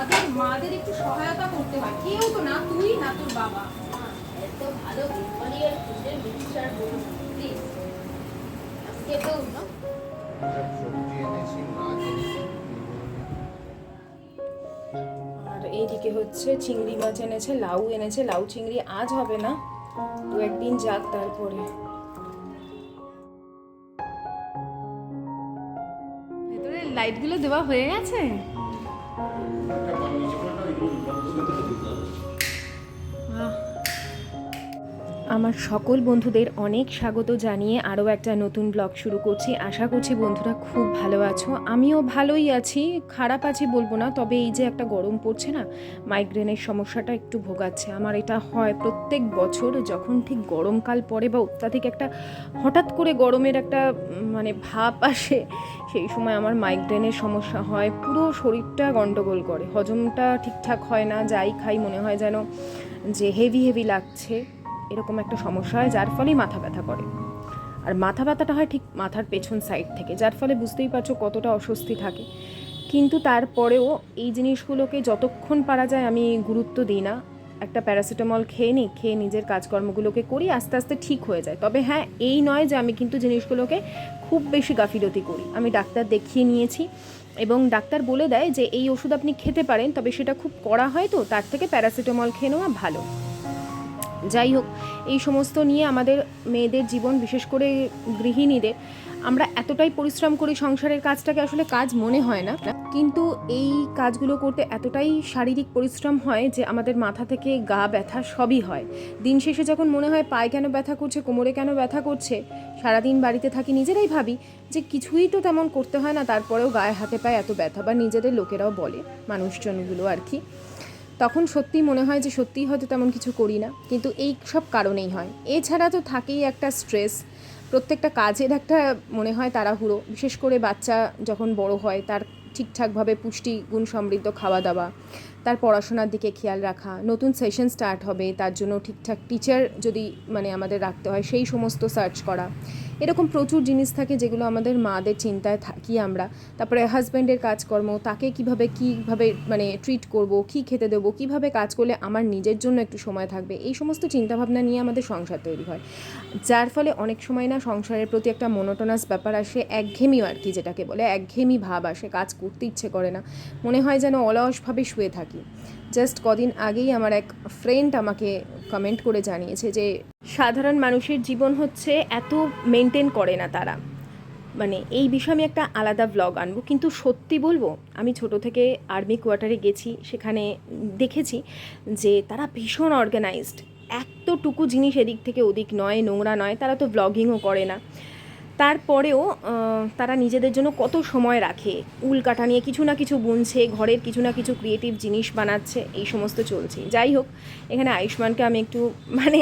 মাদের মাদের একটু সহায়তা করতে হয়। কেউ তো না তুই না তোর বাবা। এত ভালো বেঙ্গলিয়ার ফুডের মিক্সচার বলুন। প্লিজ খেতেও না সব সবজি এনেছি মাছ এনেছি আর এইদিকে হচ্ছে চিংড়ি মাছ এনেছে লাউ এনেছে। লাউ চিংড়ি আজ হবে না দু একদিন যাক তারপরে। ভেতরে লাইটগুলো দেওয়া হয়ে গেছে? আহ। আমার সকল বন্ধুদের অনেক স্বাগত জানিয়ে আরও একটা নতুন ব্লগ শুরু করছি। আশা করছি বন্ধুরা খুব ভালো আছো। আমিও ভালোই আছি, খারাপ আছি বলব না, তবে এই যে একটা গরম পড়ছে না মাইগ্রেনের সমস্যাটা একটু ভোগাচ্ছে। আমার এটা হয় প্রত্যেক বছর যখন ঠিক গরমকাল পড়ে বা অত্যাধিক একটা হঠাৎ করে গরমের একটা মানে ভাব আসে, সেই সময় আমার মাইগ্রেনের সমস্যা হয়। পুরো শরীরটা গন্ডগোল করে। হজমটা ঠিকঠাক হয় না, যাই খাই, মনে হয় যেন যে হেভি হেভি লাগছে। এরকম একটা সমস্যা হয়, যার ফলেই মাথা ব্যথা করে। আর মাথা ব্যথাটা হয় ঠিক মাথার পেছন সাইড থেকে, যার ফলে বুঝতেই পারছ কতটা অস্বস্তি থাকে। কিন্তু তারপরেও এই জিনিসগুলোকে যতক্ষণ পারা যায় আমি গুরুত্ব দিই না। একটা প্যারাসিটামল খেয়ে নিই, খেয়ে নিজের কাজকর্মগুলোকে করি, আস্তে আস্তে ঠিক হয়ে যায়। তবে হ্যাঁ এই নয় যে আমি কিন্তু জিনিসগুলোকে খুব বেশি গাফিলতি করি। আমি ডাক্তার দেখিয়ে নিয়েছি এবং ডাক্তার বলে দেয় যে এই ওষুধ আপনি খেতে পারেন, তবে সেটা খুব কড়া হয় তো, তার থেকে প্যারাসিটামল খেয়ে নেওয়া ভালো। যাই হোক, এই সমস্ত নিয়ে আমাদের মেয়েদের জীবন, বিশেষ করে গৃহিণীদের, আমরা এতটাই পরিশ্রম করি সংসারের কাজটাকে, আসলে কাজ মনে হয় না। কিন্তু এই কাজগুলো করতে এতটাই শারীরিক পরিশ্রম হয় যে আমাদের মাথা থেকে গা ব্যথা সবই হয়। দিন শেষে যখন মনে হয় পায়ে কেন ব্যথা করছে, কোমরে কেন ব্যথা করছে, সারাদিন বাড়িতে থাকি, নিজেরাই ভাবি যে কিছুই তো তেমন করতে হয় না, তারপরেও গায়ে, হাতে পায়ে এত ব্যথা, বা নিজেদের লোকেরাও বলে, মানুষজনগুলো আর কি। তখন সত্যিই মনে হয় যে সত্যিই হয়তো তেমন কিছু করি না। কিন্তু এই সব কারণেই হয়। এছাড়া তো থাকেই একটা স্ট্রেস প্রত্যেকটা কাজের একটা মনে হয় তাড়াহুড়ো। বিশেষ করে বাচ্চা যখন বড় হয়, তার ঠিকঠাকভাবে পুষ্টিগুণ সমৃদ্ধ খাওয়া দাওয়া। তার পড়াশোনার দিকে খেয়াল রাখা, নতুন সেশন স্টার্ট হবে, তার জন্য ঠিকঠাক টিচার যদি মানে আমাদের রাখতে হয়, সেই সমস্ত সার্চ করা। এরকম প্রচুর জিনিস থাকে যেগুলো আমাদের মাদের চিন্তায় থাকি আমরা। তারপরে হাজব্যান্ডের কাজকর্ম, তাকে কীভাবে, কীভাবে মানে ট্রিট করব, কী খেতে দেবো, কীভাবে কাজ করলে আমার নিজের জন্য একটু সময় থাকবে, এই সমস্ত চিন্তাভাবনা নিয়ে আমাদের সংসার তৈরি হয়। যার ফলে অনেক সময় না সংসারের প্রতি একটা মনোটোনাস ব্যাপার আসে, একঘেয়েমিও আর কি যেটাকে বলে, একঘেয়েমি ভাব আসে, কাজ করতে ইচ্ছে করে না। মনে হয় যেন অলসভাবে শুয়ে থাকি। জাস্ট কদিন আগেই আমার এক ফ্রেন্ড আমাকে কমেন্ট করে জানিয়েছে যে, সাধারণ মানুষের জীবন হচ্ছে এত মেনটেন করে না তারা। মানে এই বিষয়ে আমি একটা আলাদা ব্লগ আনব। কিন্তু সত্যি বলব, আমি ছোট থেকে আর্মি কোয়ার্টারে গেছি, সেখানে দেখেছি যে তারা ভীষণ অর্গানাইজড এতটুকু জিনিস এদিক থেকে ওদিক নয়, নোংরা নয়, তারা তো ব্লগিংও করে না। তারপরেও তারা নিজেদের জন্য কত সময় রাখে? উল কাটা নিয়ে কিছু না কিছু বুনছে, ঘরের কিছু না কিছু ক্রিয়েটিভ জিনিস বানাচ্ছে, এই সমস্ত চলছে। যাই হোক, এখানে আয়ুষ্মানকে আমি একটু মানে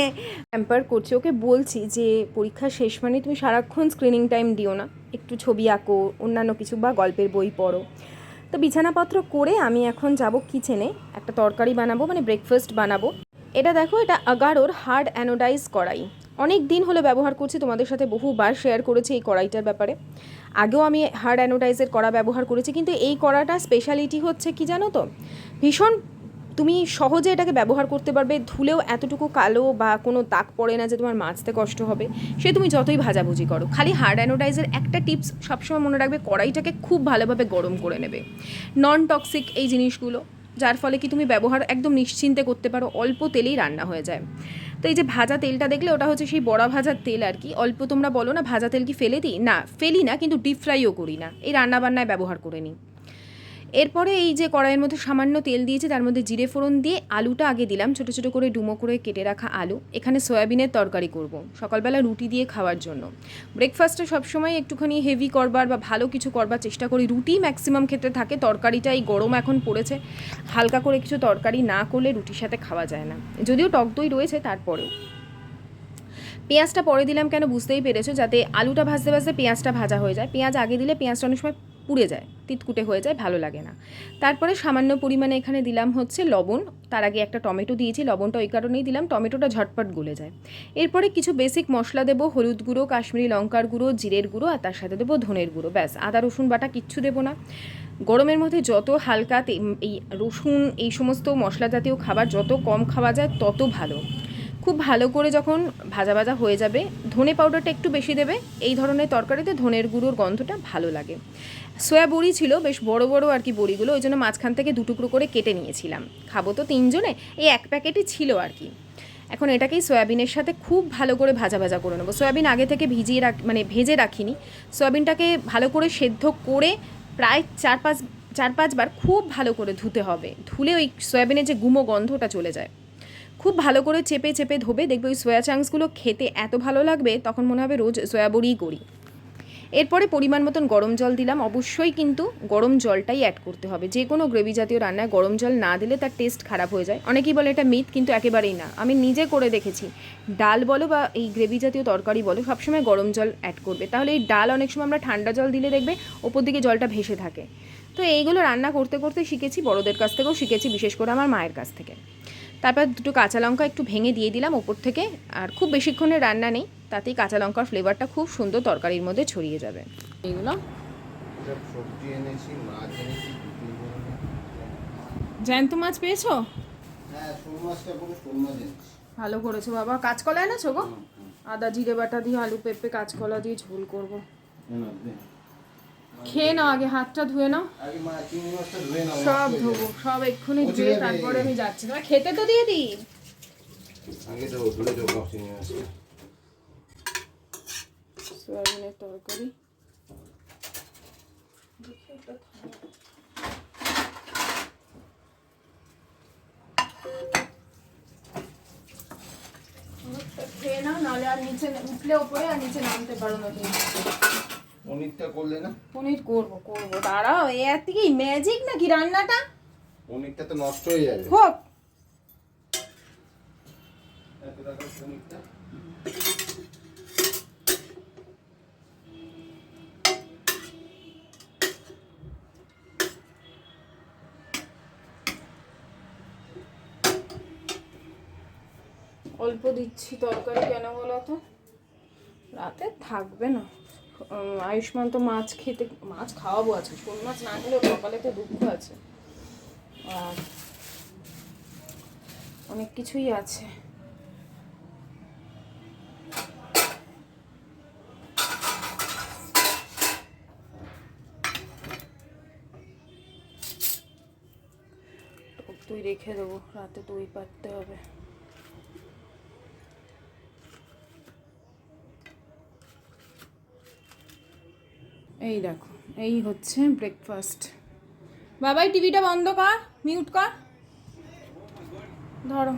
প্যাম্পার করছি। ওকে বলছি যে, পরীক্ষা শেষ মানে তুমি সারাক্ষণ স্ক্রিনিং টাইম দিও না। একটু ছবি আঁকো, অন্যান্য কিছু বা গল্পের বই পড়ো। তো বিছানাপত্র করে আমি এখন যাব কিচেনে একটা তরকারি বানাবো মানে ব্রেকফাস্ট বানাবো। এটা দেখো, এটা আগারোর হার্ড অ্যানোডাইজ কড়াই অনেক দিন হলো ব্যবহার করছি, তোমাদের সাথে বহুবার শেয়ার করেছি এই কড়াইটার ব্যাপারে। আগেও আমি হার্ড অ্যানোডাইজের কড়া ব্যবহার করেছি, কিন্তু এই কড়াটা স্পেশালিটি হচ্ছে কি জানো তো? ভীষণ তুমি সহজে এটাকে ব্যবহার করতে পারবে, ধুলেও এতটুকু কালো বা কোনো দাগ পড়ে না যে তোমার মাজতে কষ্ট হবে। সে তুমি যতই ভাজাভুজি করো, খালি হার্ড অ্যানোডাইজের একটা টিপস সবসময় মনে রাখবে, কড়াইটাকে খুব ভালোভাবে গরম করে নেবে। নন টক্সিক এই জিনিসগুলো, যার ফলে কি তুমি ব্যবহার একদম নিশ্চিন্তে করতে পারো, অল্প তেলেই রান্না হয়ে যায়। তো এই যে ভাজা তেলটা দেখলে ওটা হচ্ছে সেই বড়া ভাজার তেল আর কি। অল্প তোমরা বলো না, ভাজা তেল কি ফেলে দিই? না, ফেলি না, কিন্তু ডিপ ফ্রাইও করি না। এই রান্নাবান্নায় ব্যবহার করে নিই। এরপরে এই যে কড়াইয়ের মধ্যে সামান্য তেল দিয়েছি, তার মধ্যে জিরে ফোড়ন দিয়ে আলুটা আগে দিলাম, ছোটো ছোটো করে ডুমো করে কেটে রাখা আলু। এখানে সয়াবিনের তরকারি করব, সকালবেলা রুটি দিয়ে খাওয়ার জন্য। ব্রেকফাস্টে সবসময় একটুখানি হেভি করবার বা ভালো কিছু করবার চেষ্টা করি। রুটি ম্যাক্সিমাম ক্ষেত্রে থাকে তরকারিটা এই গরম এখন পড়েছে। হালকা করে কিছু তরকারি না করলে রুটির সাথে খাওয়া যায় না। যদিও টক দই রয়েছে, তারপরেও। পেঁয়াজটা পরে দিলাম কেন বুঝতেই পেরেছ? যাতে আলুটা ভাজতে ভাজতে পেঁয়াজটা ভাজা হয়ে যায়। পেঁয়াজ আগে দিলে পেঁয়াজটা অনেক সময় পুড়ে যায়, তিতকুটে হয়ে যায়, ভালো লাগে না। তারপরে সামান্য পরিমাণে এখানে দিলাম হচ্ছে লবণ। তার আগে একটা টমেটো দিয়েছি, লবণটা ওই কারণেই দিলাম, টমেটোটা ঝটপট গলে যায়। এরপরে কিছু বেসিক মশলা দেবো, হলুদ গুঁড়ো, কাশ্মীরি লঙ্কার গুঁড়ো, জিরের গুঁড়ো, আর তার সাথে দেবো ধনের গুঁড়ো, ব্যাস। আদা, রসুন বাটা কিচ্ছু দেবো না। গরমের মধ্যে যত হালকা এই রসুন, এই সমস্ত মশলা জাতীয় খাবার যত কম খাওয়া যায়, তত ভালো। খুব ভালো করে যখন ভাজা ভাজা হয়ে যাবে, ধনে পাউডারটা একটু বেশি দেবে, এই ধরনের তরকারিতে ধনের গুঁড়োর গন্ধটা ভালো লাগে। সয়া বড়ি ছিল, বেশ বড় বড় আর কি বড়িগুলো, ওই জন্য মাঝখান থেকে দুটুকরো করে কেটে নিয়েছিলাম। খাব তো তিনজনে, এই এক প্যাকেটই ছিল আর কি। এখন এটাকেই সয়াবিনের সাথে খুব ভালো করে ভাজা ভাজা করে নেব। সয়াবিন আগে থেকে ভিজিয়ে রাখ মানে ভেজে রাখিনি। সয়াবিনটাকে ভালো করে সেদ্ধ করে প্রায় চার পাঁচ, চার পাঁচবার খুব ভালো করে ধুতে হবে। ধুলে ওই সয়াবিনের যে গুমো গন্ধটা চলে যায়। খুব ভালো করে চেপে চেপে ধোবে। দেখবে ওই সয়া চাংসগুলো খেতে এত ভালো লাগবে, তখন মনে হবে রোজ সয়া বড়িই করি। এরপরে পরিমাণ মতন গরম জল দিলাম। অবশ্যই কিন্তু গরম জলটাই অ্যাড করতে হবে। যে কোনো গ্রেভি জাতীয় রান্নায় গরম জল না দিলে তার টেস্ট খারাপ হয়ে যায়। অনেকেই বলে এটা মিথ কিন্তু একেবারেই না। আমি নিজে করে দেখেছি। ডাল বলো বা এই গ্রেভি জাতীয় তরকারি বলো, সবসময় গরম জল অ্যাড করবে। তাহলে এই ডাল অনেক সময় আমরা ঠান্ডা জল দিলে দেখবে ওপর দিকে জলটা ভেসে থাকে। তো এইগুলো রান্না করতে করতে শিখেছি, বড়দের কাছ থেকেও শিখেছি, বিশেষ করে আমার মায়ের কাছ থেকে। তারপর দুটো কাঁচা লঙ্কা একটু ভেঙে দিয়ে দিলাম ওপর থেকে। আর খুব বেশিক্ষণের রান্না নেই। তাতেই কাঁচা লঙ্কার ফ্লেভারটা খুব সুন্দর তরকারির মধ্যে ছড়িয়ে যাবে। এনেছি জ্যান্ত মাছ পেয়েছ? হ্যাঁ ভালো করেছ বাবা। কাঁচকলা এনেছো গো? আদা জিরে বাটা দিয়ে আলু পেঁপে কাঁচকলা দিয়ে ঝোল করব। খেয়ে নাও আগে হাতটা ধুয়ে নাও। আগে মা চিংড়ি মাছটা ধুয়ে নাও সব ধোবো সব এক্ষুনি ধুয়ে তারপরে আমি যাচ্ছি। তোমার খেতে তো দিয়ে দিই। আগে ধুয়ে সয়াবিনের তরকারি খেয়ে নাও নাহলে আর নিচে উঠলে ওপরে আর নিচে নামতে পারো না তুমি। পনিরটা করলে না? পনির করব করব। দাঁড়াও এ আর কি ম্যাজিক নাকি রান্নাটা? পনিরটা তো নষ্ট হয়ে যাবে। হোক। এত টাকার পনিরটা? অল্প দিচ্ছি তরকারি কেন বলো তো? রাতে থাকবে না। আয়ুষ্মান তো মাছ খেতে, মাছ খাওয়াবো আছে শোল মাছ না খেলেও সকালে তো দুঃখ আছে। আর অনেক কিছুই আছে। দই রেখে দেবো। রাতে দই পাততে হবে। এই দেখো, এই হচ্ছে ব্রেকফাস্ট বাবাই টিভিটা বন্ধ কর মিউট কর। ধরো,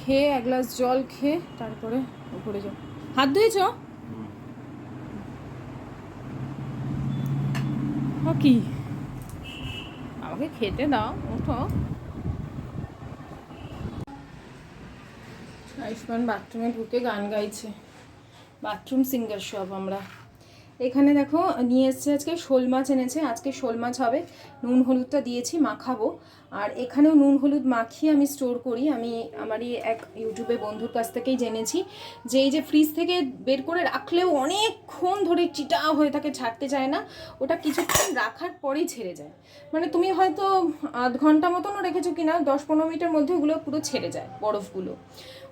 খেয়ে এক গ্লাস জল খেয়ে তারপরে উপরে যাও। হাত ধুয়েছ? কি? আমাকে খেতে দাও, ওঠো। আয়ুষ্মান বাথরুমে ঢুকে গান গাইছে। বাথরুম সিঙ্গার সব আমরা। এখানে দেখো, নিয়ে এসছে আজকে শোল মাছ এনেছে। আজকে শোল মাছ হবে। নুন হলুদটা দিয়েছি, মাখাবো। আর এখানেও নুন হলুদ মাখিয়ে আমি স্টোর করি। আমি আমারই এক ইউটিউবে বন্ধুর কাছ থেকেই জেনেছি যে এই যে ফ্রিজ থেকে বের করে রাখলেও অনেকক্ষণ ধরে চিটা হয়ে থাকে, ছাড়তে চায় না। ওটা কিছুক্ষণ রাখার পরেই ছেড়ে যায়। মানে তুমি হয়তো আধ ঘণ্টা মতনও রেখেছো কিনা, দশ পনেরো মিনিটের মধ্যে ওগুলো পুরো ছেড়ে যায়, বরফগুলো।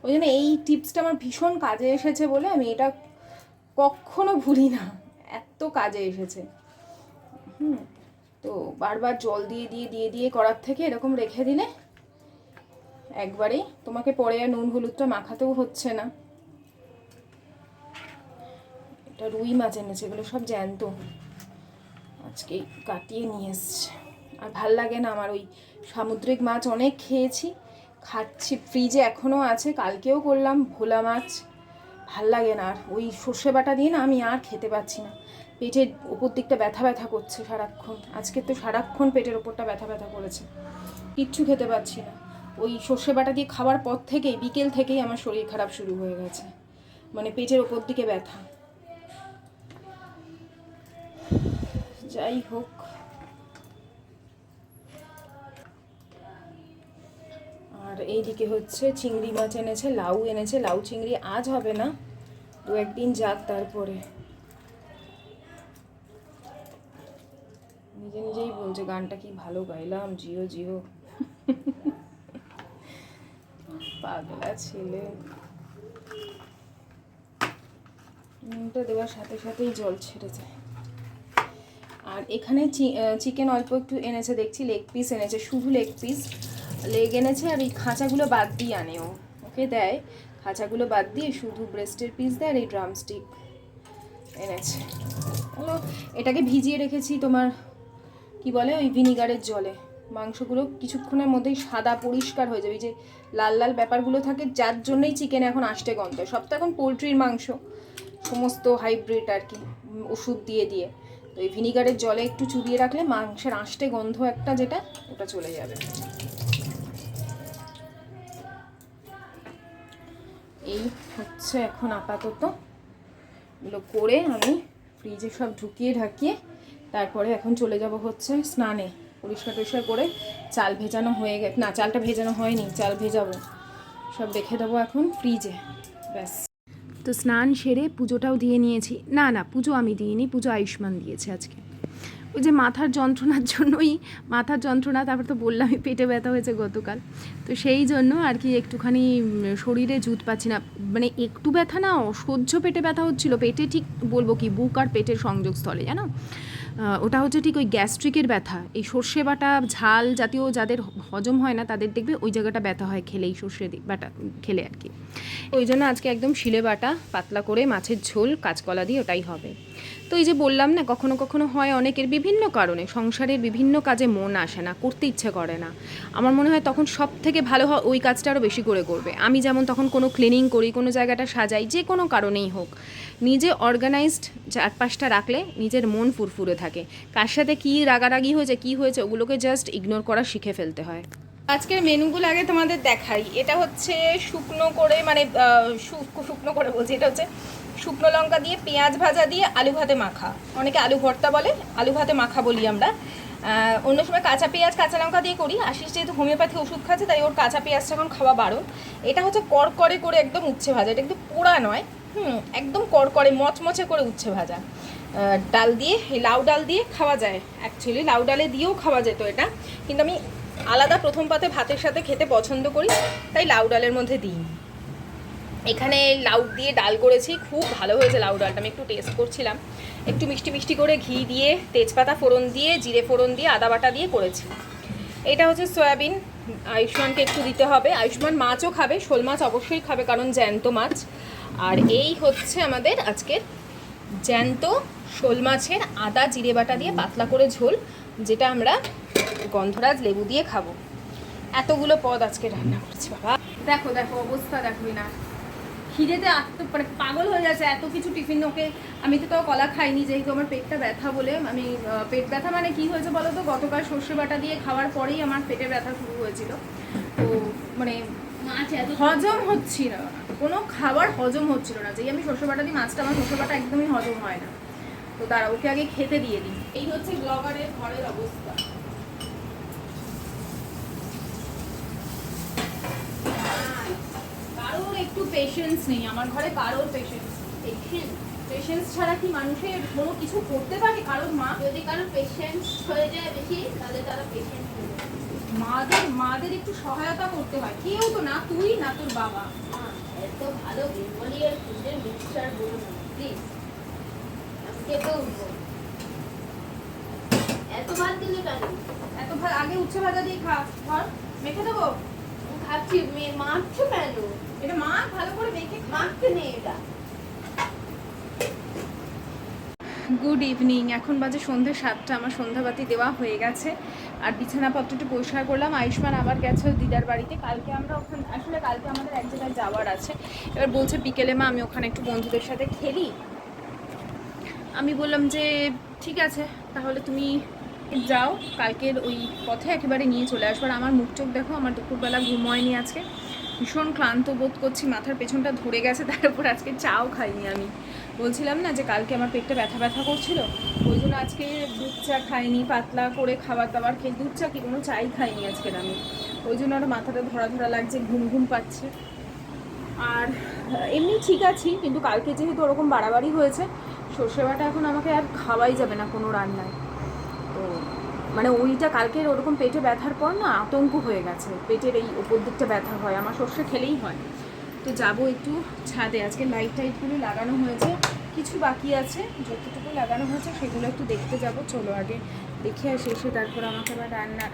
ওই জন্য এই টিপসটা আমার ভীষণ কাজে এসেছে বলে আমি এটা কখনো ভুলি না। এত কাজে এসেছে। হুম, তো বারবার জল দিয়ে দিয়ে দিয়ে দিয়ে করার থেকে এরকম রেখে দিলে একবারেই তোমাকে পরে আর নুন হলুদটা মাখাতেও হচ্ছে না। এটা রুই মাছ এনেছে, এগুলো সব জ্যান্ত। আজকে কাটিয়ে নিয়ে এসছে। আর ভালো লাগে না আমার ওই সামুদ্রিক মাছ অনেক খেয়েছি। খাচ্ছি ফ্রিজে এখনও আছে, কালকেও করলাম ভোলা মাছ। ভালো লাগে না আর। ওই সর্ষে বাটা দিয়ে না আমি আর খেতে পাচ্ছি না। পেটের ওপর দিকটা ব্যথা ব্যথা করছে সারাক্ষণ। আজকে তো সারাক্ষণ পেটের ওপরটা ব্যথা ব্যথা করেছে। কিচ্ছু খেতে পাচ্ছি না। ওই সর্ষে বাটা দিয়ে খাওয়ার পর থেকেই, বিকেল থেকেই আমার শরীর খারাপ শুরু হয়ে গেছে। মানে পেটের ওপর দিকে ব্যথা। যাই হোক। আর এইদিকে হচ্ছে চিংড়ি মাছ এনেছে, লাউ এনেছে। লাউ চিংড়ি আজ হবে না, দু একদিন যাক তারপরে। নিজে নিজেই বলছে, গানটা কি ভালো গাইলাম, জিও জিও। পাগলা ছেলে। নুনটা দেওয়ার সাথে সাথেই জল ছেড়ে যায়। আর এখানে চিকেন অল্প একটু এনেছে, দেখছি লেগ পিস এনেছে, শুধু লেগ পিস লেগ এনেছে আর এই খাঁচাগুলো বাদ দিয়ে আনে ও। ওকে দেয়। খাঁচাগুলো বাদ দিয়ে শুধু ব্রেস্টের পিস দেয় আর এই ড্রামস্টিক এনেছে। হলো, এটাকে ভিজিয়ে রেখেছি তোমার, কি বলে ওই ভিনিগারের জলে। মাংসগুলো কিছুক্ষণের মধ্যেই সাদা পরিষ্কার হয়ে যাবে। যে লাল লাল ব্যাপারগুলো থাকে, যার জন্যই চিকেন এখন আসতে গন্ধ। সব তো এখন পোলট্রির মাংস। সমস্ত হাইব্রিড আর কি, ওষুধ দিয়ে দিয়ে। তো এই ভিনিগারের জলে একটু চুবিয়ে রাখলে মাংসের আঁশটে গন্ধ একটা যেটা, ওটা চলে যাবে। এই হচ্ছে এখন আপাতত। এগুলো করে আমি ফ্রিজে সব ঢুকিয়ে ঢাকিয়ে তারপরে এখন চলে যাব হচ্ছে স্নানে। পরিষ্কার টরিষ্কার করে চাল ভেজানো হয়ে গেছে না, চালটা ভেজানো হয়নি, চাল ভেজাবো। সব রেখে দেবো এখন ফ্রিজে, ব্যাস। তো স্নান সেরে পুজোটাও দিয়ে নিয়েছি। না না, পুজো আমি দিইনি, পুজো আয়ুষ্মান দিয়েছে আজকে। ওই যে মাথার যন্ত্রণার জন্যই, মাথার যন্ত্রণা, তারপর তো বললামই পেটে ব্যথা হয়েছে গতকাল। তো সেই জন্য আর কি একটুখানি শরীরে জুত পাচ্ছি না। মানে একটু ব্যথা না, অসহ্য পেটে ব্যথা হচ্ছিল। পেটে ঠিক বলব কি, বুক আর পেটের সংযোগস্থলে জানো? ওটা হচ্ছে ঠিক ওই গ্যাস্ট্রিকের ব্যথা। এই সর্ষে বাটা, ঝাল জাতীয় যাদের হজম হয় না, তাদের দেখবে ওই জায়গাটা ব্যথা হয় খেলে, এই সর্ষে বাটা, খেলে আর কি। ওই জন্য আজকে একদম শিলে বাটা, পাতলা করে মাছের ঝোল, কাঁচকলা দিয়ে ওটাই হবে। তো এই যে বললাম না, কখনো কখনো হয় অনেকের বিভিন্ন কারণে, সংসারের বিভিন্ন কাজে মন আসে না, করতে ইচ্ছে করে না। আমার মনে হয় তখন সব থেকে ভালো হয় ওই কাজটা আরও বেশি করে করবে। আমি যেমন তখন কোনো ক্লিনিং করি, কোনো জায়গাটা সাজাই, যে কোনো কারণেই হোক। নিজে অর্গানাইজড চারপাশটা রাখলে নিজের মন ফুরফুরে থাকে। কার সাথে কী রাগারাগি হয়েছে, কী হয়েছে, ওগুলোকে জাস্ট ইগনোর করা শিখে ফেলতে হয়। আজকের মেনুগুলো আগে তোমাদের দেখাই। এটা হচ্ছে শুকনো করে মানে শুকনো করে বলছি, এটা হচ্ছে শুকনো লঙ্কা দিয়ে, পেঁয়াজ ভাজা দিয়ে, আলু ভাতে মাখা। অনেকে আলু ভর্তা বলে, আলু ভাতে মাখা বলি আমরা। অন্য সময় কাঁচা পেঁয়াজ, কাঁচা লঙ্কা দিয়ে করি। আশিস যেহেতু হোমিওপ্যাথি ওষুধ খাচ্ছে, তাই ওর কাঁচা পেঁয়াজটা এখন খাওয়া বারণ। এটা হচ্ছে করকরে করে একদম উচ্ছে ভাজা। এটা কিন্তু পোড়া নয়, হুম, একদম করকরে, মচমচে করে উচ্ছে ভাজা। ডাল দিয়ে লাউ ডাল দিয়ে খাওয়া যায় অ্যাকচুয়ালি লাউ ডালে দিয়েও খাওয়া যেত এটা। কিন্তু আমি আলাদা প্রথম পাতে ভাতের সাথে খেতে পছন্দ করি, তাই লাউ ডালের মধ্যে দিই এখানে লাউ দিয়ে ডাল করেছি, খুব ভালো হয়েছে লাউ ডালটা, আমি একটু টেস্ট করছিলাম। একটু মিষ্টি মিষ্টি করে ঘি দিয়ে, তেজপাতা ফোড়ন দিয়ে, জিরে ফোড়ন দিয়ে, আদা বাটা দিয়ে করেছি। এটা হচ্ছে সয়াবিন, আয়ুষ্মানকে একটু দিতে হবে। আয়ুষ্মান মাছও খাবে, শোল মাছ অবশ্যই খাবে, কারণ জ্যান্ত মাছ। আর এই হচ্ছে আমাদের আজকের জ্যান্ত শোল মাছের আদা, জিরে বাটা দিয়ে পাতলা করে ঝোল, যেটা আমরা গন্ধরাজ লেবু দিয়ে খাব। এতগুলো পদ আজকে রান্না করছি বাবা। দেখো দেখো অবস্থা দেখো না খিদেতে আত্ম মানে পাগল হয়ে যাচ্ছে এত কিছু টিফিন ওকে। আমি তো তাও কলা খাইনি যেহেতু আমার পেটটা ব্যথা বলে। আমি পেট ব্যথা মানে কি হয়েছে বলো তো? গতকাল সর্ষে বাটা দিয়ে খাওয়ার পরেই আমার পেটে ব্যথা শুরু হয়েছিল। তো মানে মাছ এত হজম হচ্ছিল না। কোনো খাবার হজম হচ্ছিল না। যেই আমি সর্ষে বাটা দিই মাছটা আমার সর্ষে বাটা একদমই হজম হয় না। তো দাঁড়া ওকে আগে খেতে দিয়ে দিই। এই হচ্ছে ব্লগারের ঘরের অবস্থা। একটু পেশেন্স নেই আমার ঘরে কারোর পেশেন্স পেশেন্স ছাড়া কি মানুষের কোনো কিছু করতে পারে? কারোর মা যদি কারও পেশেন্ট হয়ে যায় বেশি তাহলে তারা হয়ে যায় মাদের মাদের একটু সহায়তা করতে হয়। কেউ তো না তুই না তোর বাবা। এত ভালো বেঙ্গলি আর ফুডের মিক্সচার বলুন প্লিজ খেতে উঠবো এত ভাত দিলে কেন? এত ভালো আগে উচ্ছে ভাজা দিয়ে খা। ধর মেখে দেবো? ভাবছি মেয়ে মারছো কেন? মা গুড ইভিনিং এখন বাজে সন্ধ্যে সাতটা, আমার সন্ধ্যাবাতি দেওয়া হয়ে গেছে। আর বিছানাপত্র একটু পরিষ্কার করলাম। আয়ুষ্মান আবার গেছে দিদার বাড়িতে। কালকে আমরা ওখানে আসলে কালকে আমাদের এক জায়গায় যাওয়ার আছে। এবার বলছে বিকেলে, মা, আমি ওখানে একটু বন্ধুদের সাথে খেলি। আমি বললাম যে, ঠিক আছে, তাহলে তুমি যাও। কালকের ওই পথে একেবারে নিয়ে চলে আসবার আমার মুখ চোখ দেখো, আমার দুপুরবেলা ঘুম হয়নি আজকে। ভীষণ ক্লান্ত বোধ করছি, মাথার পেছনটা ধরে গেছে, তার উপর আজকে চাও খাইনি আমি। বলছিলাম না যে কালকে আমার পেটটা ব্যথা ব্যথা করছিল, ওই জন্য আজকে দুধ চা খাইনি, পাতলা করে খাবার দাবার খেয়ে, দুধ চা কি কোনো চাই খাইনি আজকের আমি। ওই জন্য আর মাথাটা ধরা ধরা লাগছে, ঘুম ঘুম পাচ্ছে। আর এমনি ঠিক আছি, কিন্তু কালকে যেহেতু ওরকম বাড়াবাড়ি হয়েছে, সর্ষে বাটা এখন আমাকে আর খাওয়াই যাবে না কোনো রান্নায়। মানে ওইটা কালকের ওরকম পেটে ব্যথার পর না আতঙ্ক হয়ে গেছে। পেটের এই ওপর দিকটা ব্যথা হয়, আমার সর্ষে খেলেই হয়। তো যাব একটু ছাদে। আজকে লাইট টাইটগুলো লাগানো হয়েছে, কিছু বাকি আছে, যতটুকু লাগানো হয়েছে সেগুলো একটু দেখতে যাব। চলো আগে দেখে আসি এসে তারপর আমাকে আবার রান্না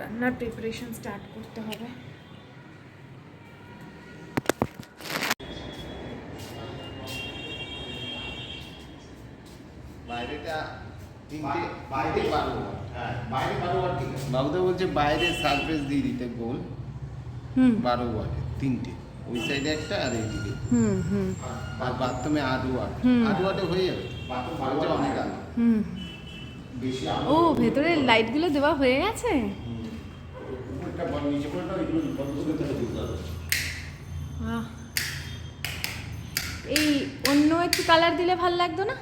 রান্নার প্রিপারেশন স্টার্ট করতে হবে। বাইরেটা তিনটে বাইরে বারো হ্যাঁ বাইরে বারো ওয়াট ঠিক আছে। বাবুদা বলছে বাইরে সারফেস দিয়ে দিতে গোল। হুম। বারো তিনটে। ওই সাইডে একটা আর এইদিকে। হুম হুম। আর বাথরুমে আট ওয়াট হুম। আট ওয়াটে হয়ে যাবে। বাথরুম অনেক আলো ও ভেতরে লাইটগুলো দেওয়া হয়ে গেছে? নিচে বন্ধ করতে হবে। এই অন্য একটু কালার দিলে ভালো লাগতো না?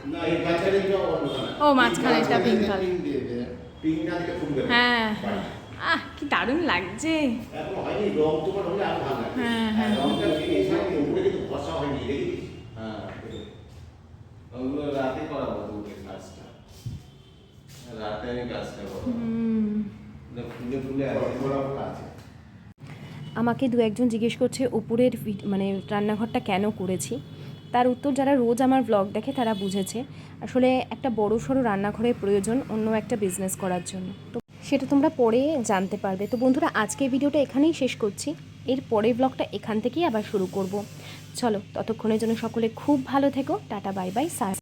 ও মাঝখানে একটা পিঙ্ক কালার। হ্যাঁ। আহ কি দারুণ লাগছে। হ্যাঁ, হ্যাঁ। হ্যাঁ ওগুলো রাতে করাবো কাজটা। রাতে আমি কাজটা করব। ফুলে ফুলে আছে বড় বড় আছে। আমাকে দু একজন জিজ্ঞেস করছে উপরের মানে রান্নাঘরটা কেন করেছি? তার উত্তর যারা রোজ আমার ব্লগ দেখে তারা বুঝেছে। আসলে একটা বড় সড়ো রান্নাঘরের প্রয়োজন অন্য একটা বিজনেস করার জন্য। তো সেটা তোমরা পরে জানতে পারবে। তো বন্ধুরা আজকে ভিডিওটা এখানেই শেষ করছি। এর পরের ব্লগটা এখান থেকেই আবার শুরু করব। চলো, ততক্ষণের জন্য সকলে খুব ভালো থেকো। টাটা বাই বাই সার